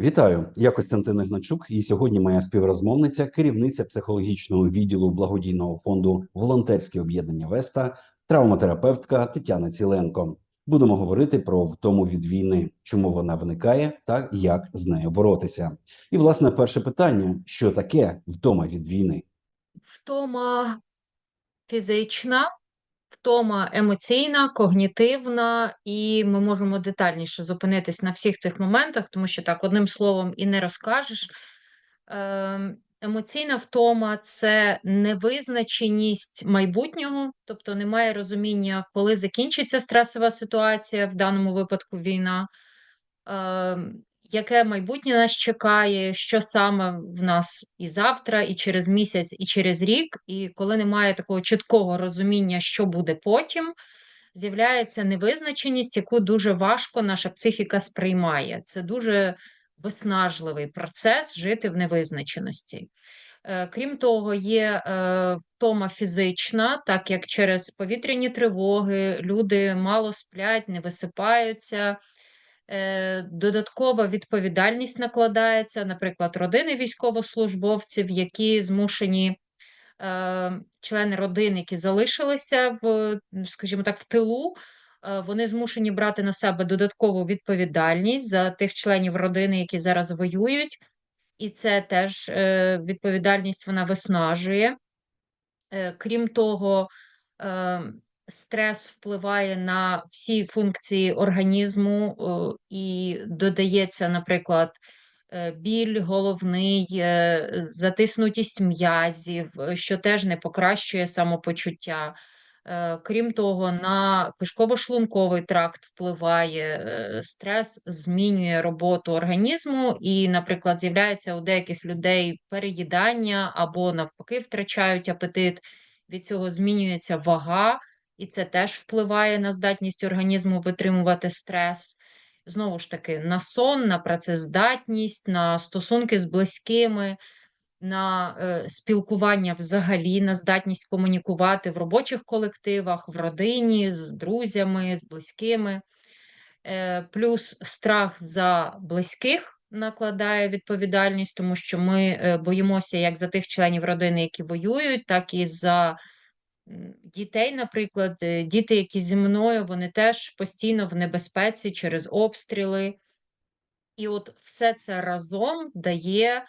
Вітаю, я Костянтин Ігначук, і сьогодні моя співрозмовниця, керівниця психологічного відділу благодійного фонду Волонтерське об'єднання Веста, травматерапевтка Тетяна Ціленко. Будемо говорити про втому від війни, чому вона виникає та як з нею боротися. І власне перше питання: що таке втома від війни? Втома фізична, втома емоційна, когнітивна, і ми можемо детальніше зупинитись на всіх цих моментах, тому що так одним словом і не розкажеш. Ем, Емоційна втома це невизначеність майбутнього, тобто немає розуміння, коли закінчиться стресова ситуація, в даному випадку війна. Яке майбутнє нас чекає, що саме в нас і завтра, і через місяць, і через рік. І коли немає такого чіткого розуміння, що буде потім, з'являється невизначеність, яку дуже важко наша психіка сприймає. Це дуже виснажливий процес жити в невизначеності. Е, крім того, є е, втома фізична, так як через повітряні тривоги люди мало сплять, не висипаються. Е, додаткова відповідальність накладається, наприклад, родини військовослужбовців, які змушені е, члени родини, які залишилися в, скажімо так, в тилу, е, вони змушені брати на себе додаткову відповідальність за тих членів родини, які зараз воюють, і це теж відповідальність вона виснажує. Крім того, стрес впливає на всі функції організму і додається, наприклад, е, біль головний, е, затиснутість м'язів, що теж не покращує самопочуття. Е, крім того, на кишково-шлунковий тракт впливає стрес, змінює роботу організму, і, наприклад, з'являється у деяких людей переїдання або навпаки втрачають апетит. Від цього змінюється вага, і це теж впливає на здатність організму витримувати стрес. Знову ж таки, на сон, на працездатність, на стосунки з близькими, на е, спілкування взагалі, на здатність комунікувати в робочих колективах, в родині, з друзями, з близькими. Е, плюс страх за близьких накладає відповідальність, тому що ми е, боїмося як за тих членів родини, які воюють, так і за дітей, наприклад, е, діти, які зі мною, вони теж постійно в небезпеці через обстріли. І от все це разом дає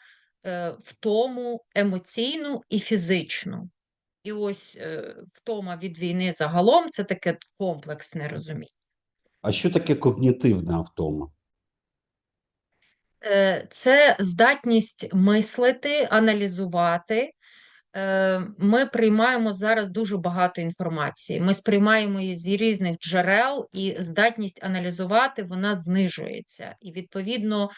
е, втому емоційну і фізичну. І ось е, втома від війни загалом це таке комплексне розуміння. А що таке когнітивна втома? Е, це здатність мислити, аналізувати, ми приймаємо зараз дуже багато інформації. Ми сприймаємо її з різних джерел, і здатність аналізувати вона знижується. І, відповідно,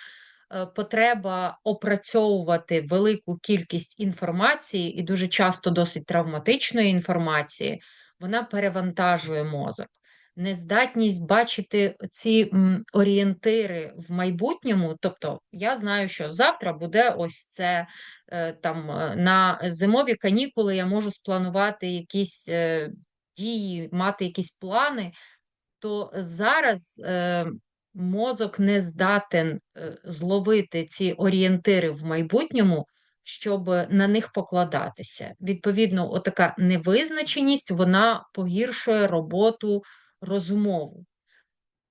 е, потреба опрацьовувати велику кількість інформації, і дуже часто досить травматичної інформації, вона перевантажує мозок нездатність бачити ці орієнтири в майбутньому. Тобто, я знаю, що завтра буде ось це е, там е, на зимові канікули я можу спланувати якісь е, дії, мати якісь плани, то зараз. Мозок не здатен зловити ці орієнтири в майбутньому, щоб на них покладатися. Відповідно, отака невизначеність вона погіршує роботу розумову.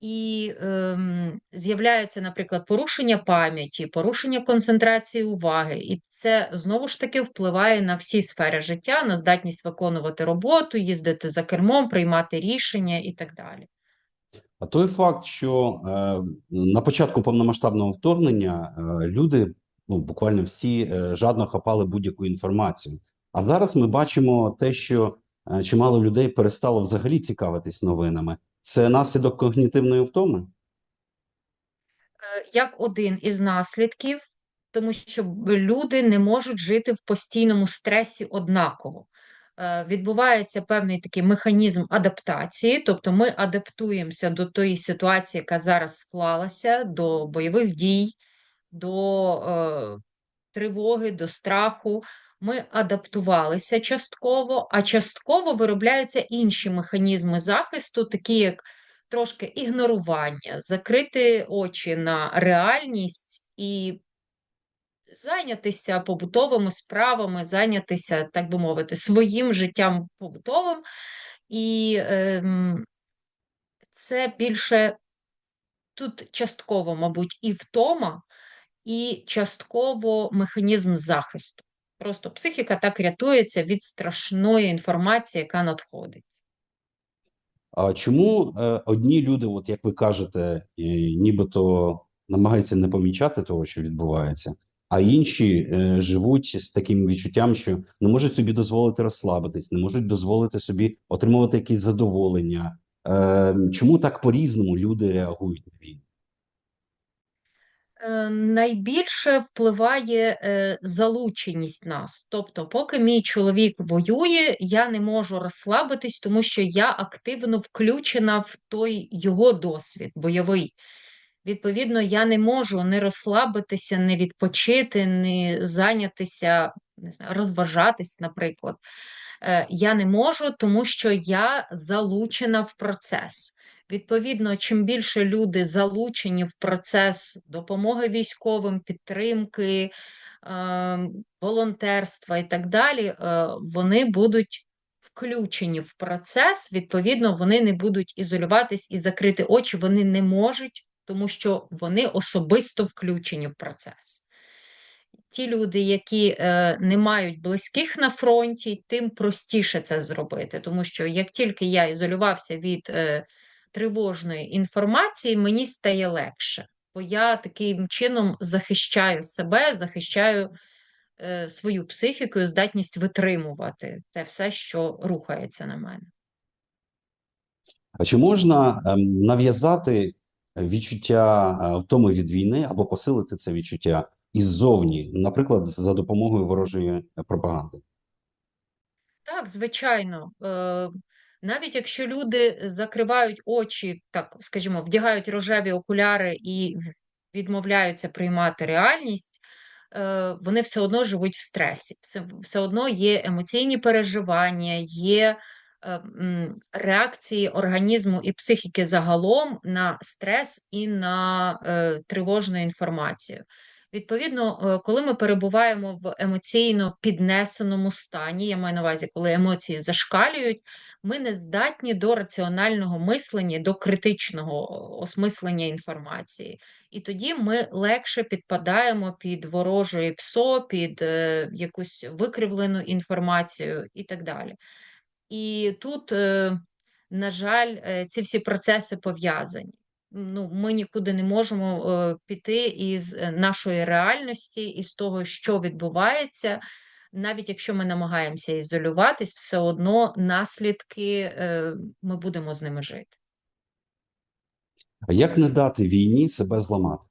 І ем, з'являється, наприклад, порушення пам'яті, порушення концентрації уваги, і це знову ж таки впливає на всі сфери життя, на здатність виконувати роботу, їздити за кермом, приймати рішення і так далі. А той факт, що е, на початку повномасштабного вторгнення е, люди ну буквально всі е, жадно хапали будь-яку інформацію. А зараз ми бачимо те, що чимало людей перестало взагалі цікавитись новинами. Це наслідок когнітивної втоми? Е, як один із наслідків, тому що люди не можуть жити в постійному стресі однаково. Е, відбувається певний такий механізм адаптації, тобто ми адаптуємося до тої ситуації, яка зараз склалася, до бойових дій, до е, тривоги, до страху ми адаптувалися частково, а частково виробляються інші механізми захисту, такі як трошки ігнорування, закрити очі на реальність і зайнятися побутовими справами, зайнятися, так би мовити, своїм життям побутовим. І ем, це більше тут частково, мабуть, і втома, і частково механізм захисту. Просто психіка так рятується від страшної інформації, яка надходить. А чому е, одні люди, от як ви кажете, нібито намагаються не помічати того, що відбувається, а інші е, живуть з таким відчуттям, що не можуть собі дозволити розслабитись, не можуть дозволити собі отримувати якісь задоволення. Е, чому так по-різному люди реагують на війну? Е, Найбільше впливає е, залученість нас. Тобто, поки мій чоловік воює, я не можу розслабитись, тому що я активно включена в той його досвід бойовий. Відповідно, я не можу не розслабитися, не відпочити, не зайнятися, не знаю, розважатись, наприклад. Е, Я не можу, тому що я залучена в процес. Відповідно, чим більше люди залучені в процес допомоги військовим, підтримки, е, волонтерства і так далі, е, вони будуть включені в процес, відповідно, вони не будуть ізолюватись і закрити очі, вони не можуть, тому що вони особисто включені в процес. Ті люди, які е, не мають близьких на фронті, тим простіше це зробити, тому що як тільки я ізолювався від е, тривожної інформації, мені стає легше, бо я таким чином захищаю себе, захищаю е, свою психіку і здатність витримувати те все, що рухається на мене. А чи можна ем, нав'язати відчуття е, втоми від війни або посилити це відчуття іззовні, наприклад, за допомогою ворожої пропаганди? Так, звичайно. Навіть якщо люди закривають очі, так скажімо, вдягають рожеві окуляри і відмовляються приймати реальність, е, вони все одно живуть в стресі. Все, все одно є емоційні переживання, є е, реакції організму і психіки загалом на стрес і на е, тривожну інформацію. Відповідно, е, коли ми перебуваємо в емоційно піднесеному стані, я маю на увазі, коли емоції зашкалюють, ми не здатні до раціонального мислення, до критичного осмислення інформації. І тоді ми легше підпадаємо під ворожої ПСО, під е, якусь викривлену інформацію і так далі. І тут, е, на жаль, е, ці всі процеси пов'язані. Ну, ми нікуди не можемо е, піти із е, нашої реальності, із того, що відбувається. Навіть якщо ми намагаємося ізолюватись, все одно наслідки е, ми будемо з ними жити. А як не дати війні себе зламати?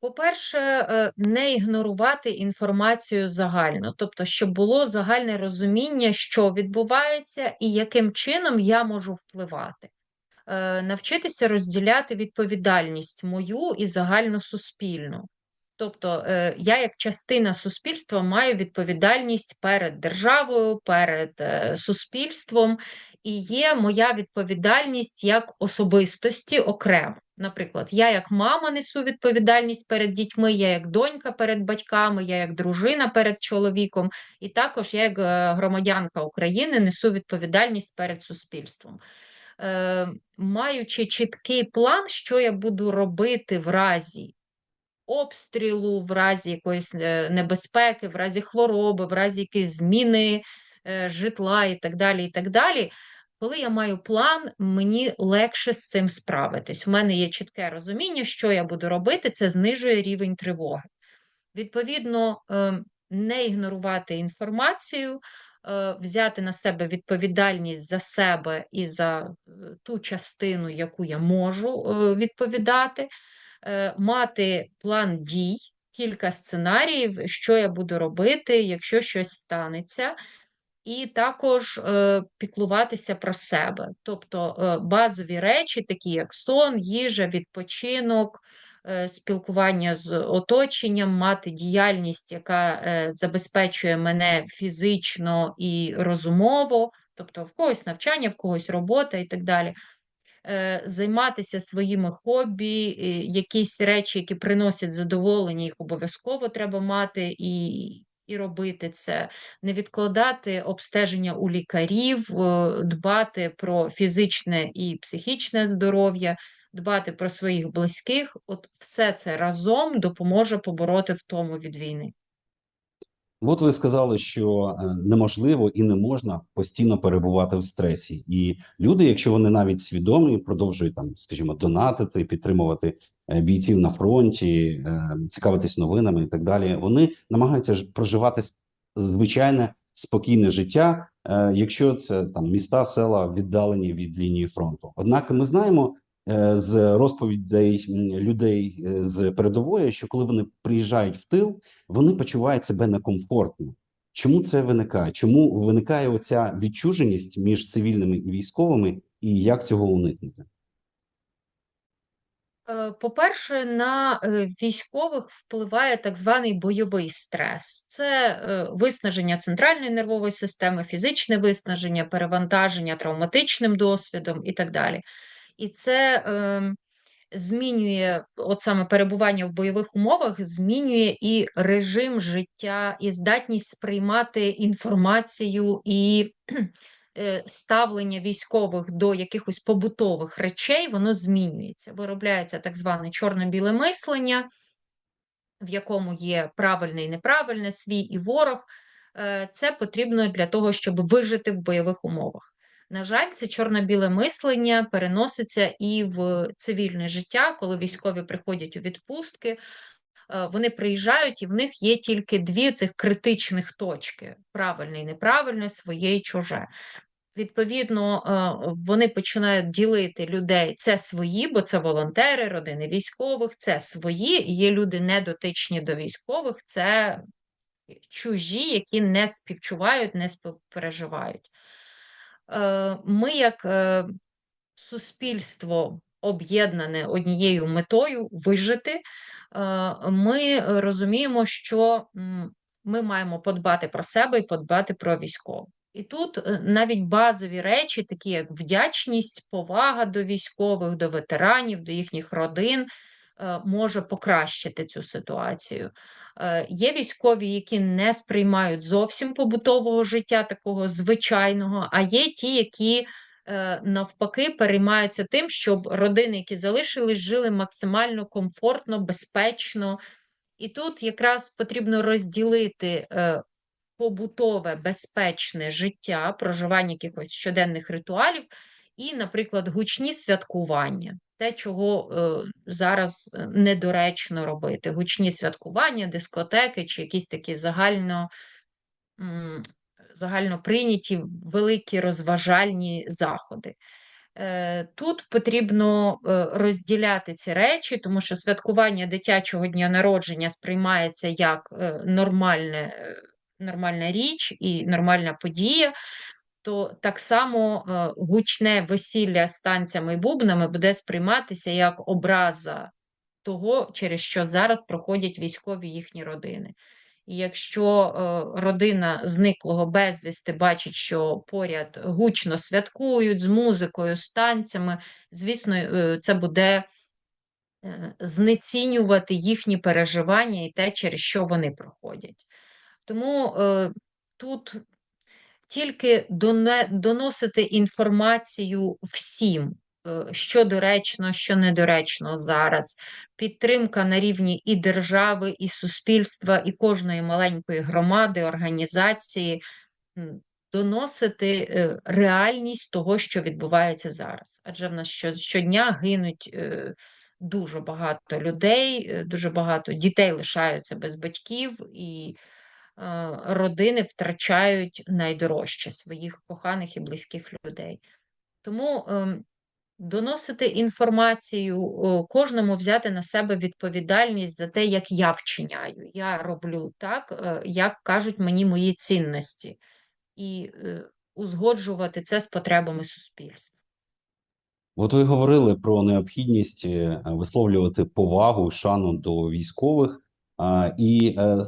По-перше, е, не ігнорувати інформацію загально, тобто, щоб було загальне розуміння, що відбувається і яким чином я можу впливати. Е, Навчитися розділяти відповідальність мою і загальносуспільну. Тобто, е, я як частина суспільства маю відповідальність перед державою, перед е, суспільством, і є моя відповідальність як особистості окремо. Наприклад, я як мама несу відповідальність перед дітьми, я як донька перед батьками, я як дружина перед чоловіком, і також я як громадянка України несу відповідальність перед суспільством. Е, Маючи чіткий план, що я буду робити в разі обстрілу, в разі якоїсь е, небезпеки, в разі хвороби, в разі якоїсь зміни е, житла і так далі. і так далі. Коли я маю план, мені легше з цим справитись. У мене є чітке розуміння, що я буду робити, це знижує рівень тривоги. Відповідно, е, не ігнорувати інформацію, взяти на себе відповідальність за себе і за ту частину, яку я можу відповідати. Е, мати план дій, кілька сценаріїв, що я буду робити, якщо щось станеться. І також е, піклуватися про себе, тобто е, базові речі, такі як сон, їжа, відпочинок, е, спілкування з оточенням, мати діяльність, яка е, забезпечує мене фізично і розумово, тобто в когось навчання, в когось робота і так далі. Е, займатися своїми хобі, е, якісь речі, які приносять задоволення, їх обов'язково треба мати і, і робити це, не відкладати обстеження у лікарів, е, дбати про фізичне і психічне здоров'я, дбати про своїх близьких. От все це разом допоможе побороти втому від війни. От ви сказали, що е, неможливо і не можна постійно перебувати в стресі, і люди, якщо вони навіть свідомі, продовжують там, скажімо, донатити, підтримувати е, бійців на фронті, е, цікавитись новинами і так далі. Вони намагаються проживати звичайне спокійне життя, якщо це там міста, села віддалені від лінії фронту. Однак ми знаємо з розповідей людей е, з передової, що коли вони приїжджають в тил вони почувають себе некомфортно. Чому це виникає? Чому виникає оця відчуженість між цивільними і військовими, і як цього уникнути? Е, По-перше, на е, військових впливає так званий бойовий стрес. Це е, виснаження центральної нервової системи, фізичне виснаження, перевантаження травматичним досвідом і так далі. І це ем, змінює, от саме перебування в бойових умовах, змінює і режим життя, і здатність сприймати інформацію і е, ставлення військових до якихось побутових речей, воно змінюється. Виробляється так зване чорно-біле мислення, в якому є правильне і неправильне, свій і ворог. Е, Це потрібно для того, щоб вижити в бойових умовах. На жаль, це чорно-біле мислення переноситься і в цивільне життя, коли військові приходять у відпустки. е, Вони приїжджають, і в них є тільки дві цих критичних точки: правильне і неправильне, своє і чуже. Відповідно, е, вони починають ділити людей. Це свої, бо це волонтери, родини військових, це свої. Є люди недотичні до військових, це чужі, які не співчувають, не співпереживають. Е, Ми, як е, суспільство, об'єднане однією метою вижити, е, ми розуміємо, що ми маємо подбати про себе і подбати про військових. І тут навіть базові речі, такі як вдячність, повага до військових, до ветеранів, до їхніх родин, може покращити цю ситуацію. Е, Є військові, які не сприймають зовсім побутового життя такого звичайного, а є ті, які е, навпаки переймаються тим, щоб родини, які залишились, жили максимально комфортно, безпечно. І тут якраз потрібно розділити е, побутове безпечне життя, проживання якихось щоденних ритуалів, і, наприклад, гучні святкування. Те, чого е, зараз е, недоречно робити: гучні святкування, дискотеки чи якісь такі загально, загально прийняті великі розважальні заходи. Е, Тут потрібно е, розділяти ці речі, тому що святкування дитячого дня народження сприймається як нормальне, нормальна річ і нормальна подія, то так само е, гучне весілля з танцями і бубнами буде сприйматися як образа того, через що зараз проходять військові їхні родини. І якщо е, родина зниклого безвісти бачить, що поряд гучно святкують з музикою, з танцями, звісно, е, це буде знецінювати їхні переживання і те, через що вони проходять. Тому тут тільки доносити інформацію всім, е, що доречно, що недоречно зараз. Підтримка на рівні і держави, і суспільства, і кожної маленької громади, організації, доносити е, реальність того, що відбувається зараз. Адже в нас щодня гинуть. е, Дуже багато людей, дуже багато дітей лишаються без батьків, і родини втрачають найдорожче своїх коханих і близьких людей. Тому ем, доносити інформацію, кожному взяти на себе відповідальність за те, як я вчиняю. Я роблю так, е, як кажуть мені мої цінності, і е, узгоджувати це з потребами суспільства. От ви говорили про необхідність е, висловлювати повагу, шану до військових, і е,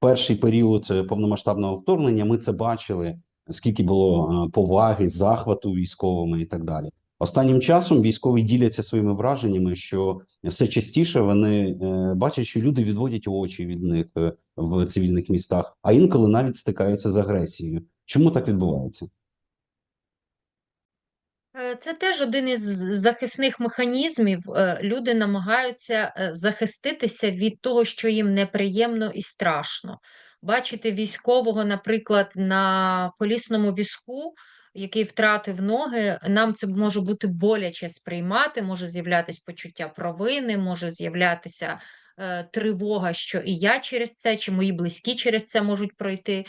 перший період е, повномасштабного вторгнення ми це бачили, скільки було е, поваги, захвату військовими і так далі. Останнім часом військові діляться своїми враженнями, що все частіше вони е, бачать, що люди відводять очі від них в цивільних містах, а інколи навіть стикаються з агресією. Чому так відбувається? Е, Це теж один із захисних механізмів. Е, Люди намагаються е, захиститися від того, що їм неприємно і страшно. Бачити військового, наприклад, на колісному візку, який втратив ноги, нам це може бути боляче сприймати, може з'являтися почуття провини, може з'являтися тривога, що і я через це, чи мої близькі через це можуть пройти.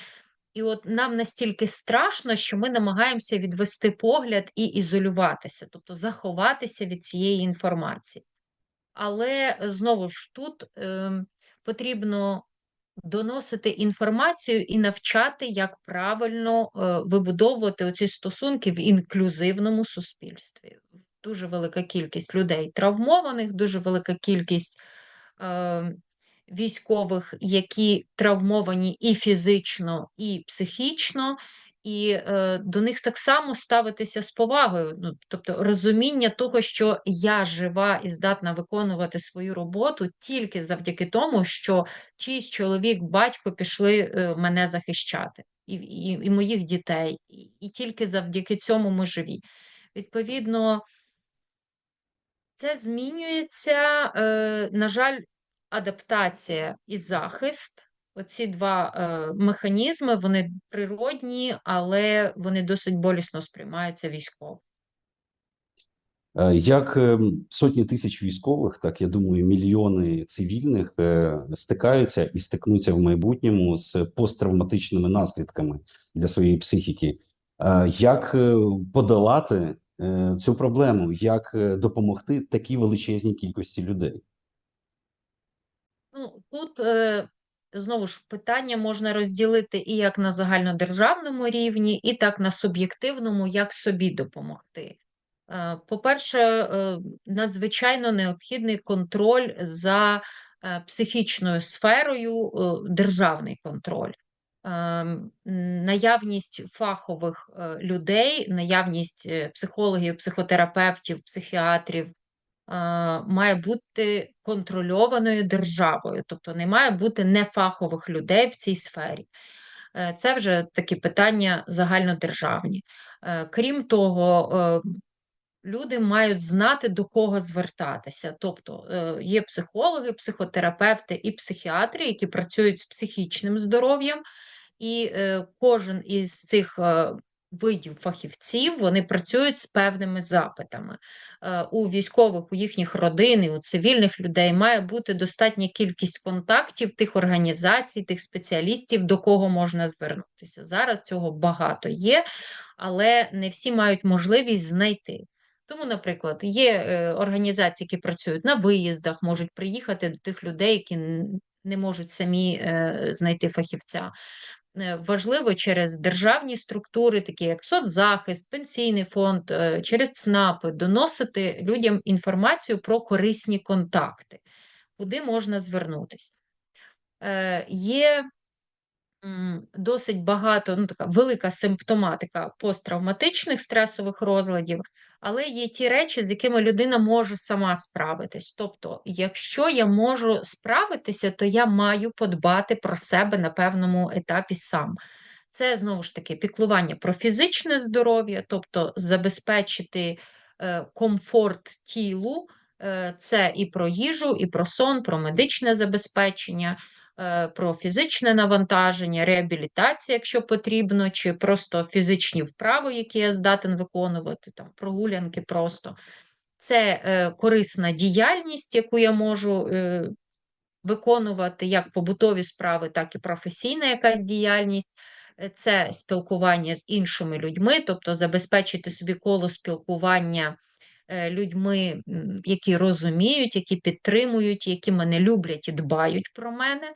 І от нам настільки страшно, що ми намагаємося відвести погляд і ізолюватися, тобто заховатися від цієї інформації. Але знову ж тут е, потрібно доносити інформацію і навчати, як правильно е, вибудовувати оці стосунки в інклюзивному суспільстві. Дуже велика кількість людей травмованих, дуже велика кількість. Е, військових, які травмовані і фізично, і психічно, і е, до них так само ставитися з повагою. Ну, тобто розуміння того, що я жива і здатна виконувати свою роботу тільки завдяки тому, що чийсь чоловік, батько пішли е, мене захищати, і, і, і моїх дітей, і, тільки завдяки цьому ми живі. Відповідно, це змінюється, е, на жаль, адаптація і захист. Оці два е, механізми, вони природні, але вони досить болісно сприймаються військово. Е, Як е, сотні тисяч військових, так я думаю, мільйони цивільних е, стикаються і стикнуться в майбутньому з посттравматичними наслідками для своєї психіки. Як подолати цю проблему? Як допомогти такій величезній кількості людей? Ну, тут е, знову ж питання можна розділити і як на загальнодержавному рівні, і так на суб'єктивному, як собі допомогти. Е, По-перше, е, надзвичайно необхідний контроль за е, психічною сферою, е, державний контроль. Е, Наявність фахових е, людей, наявність е, психологів, психотерапевтів, психіатрів має бути контрольованою державою, тобто не має бути нефахових людей в цій сфері. Е, Це вже такі питання загальнодержавні. Е, Крім того, е, люди мають знати, до кого звертатися. Тобто є психологи, психотерапевти і психіатри, які працюють з психічним здоров'ям, і кожен із цих видів фахівців вони працюють з певними запитами. Е, У військових, у їхніх родин, і у цивільних людей має бути достатня кількість контактів тих організацій, тих спеціалістів, до кого можна звернутися. Зараз цього багато є, але не всі мають можливість знайти. Тому, наприклад, є е, організації, які працюють на виїздах, можуть приїхати до тих людей, які не можуть самі е, знайти фахівця. Е, Важливо через державні структури, такі як соцзахист, пенсійний фонд, е, через ЦНАПи, доносити людям інформацію про корисні контакти, куди можна звернутися. Е, Є досить багато, ну така велика симптоматика посттравматичних стресових розладів, але є ті речі, з якими людина може сама справитись. Тобто, якщо я можу справитися, то я маю подбати про себе на певному етапі сам. Це знову ж таки піклування про фізичне здоров'я, тобто забезпечити е, комфорт тілу, е, це і про їжу, і про сон, про медичне забезпечення. Е, про фізичне навантаження, реабілітація, якщо потрібно, чи просто фізичні вправи, які я здатен виконувати, там прогулянки просто. Це е, корисна діяльність, яку я можу е, виконувати як побутові справи, так і професійна якась діяльність. Це спілкування з іншими людьми, тобто забезпечити собі коло спілкування людьми, які розуміють, які підтримують, які мене люблять і дбають про мене.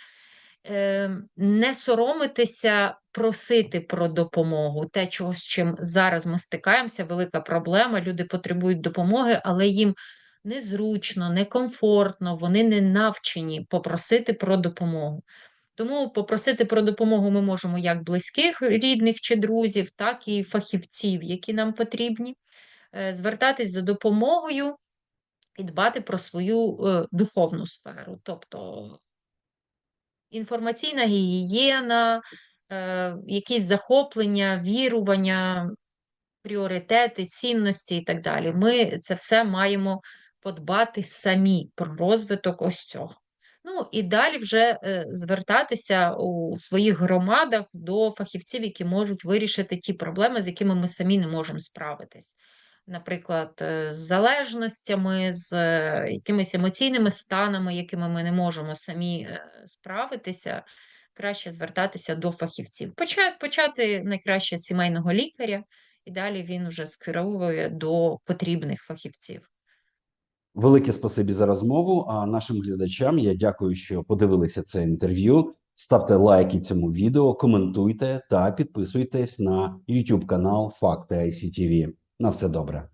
Е, Не соромитися просити про допомогу. Те, чого з чим зараз ми стикаємося, велика проблема. Люди потребують допомоги, але їм незручно, некомфортно, вони не навчені попросити про допомогу. Тому попросити про допомогу ми можемо як близьких, рідних чи друзів, так і фахівців, які нам потрібні. Е, звертатись за допомогою і дбати про свою е, духовну сферу, тобто інформаційна гігієна, е, якісь захоплення, вірування, пріоритети, цінності і так далі. Ми це все маємо подбати самі про розвиток ось цього. Ну і далі вже звертатися у своїх громадах до фахівців, які можуть вирішити ті проблеми, з якими ми самі не можемо справитись. Наприклад, е, з залежностями, з е, якимись емоційними станами, якими ми не можемо самі е, справитися, краще звертатися до фахівців. Почати, найкраще з сімейного лікаря, і далі він вже скеровує до потрібних фахівців. Велике спасибі за розмову. А нашим глядачам я дякую, що подивилися це інтерв'ю. Ставте лайки цьому відео, коментуйте та підписуйтесь на YouTube канал Факти ICTV. На все добре.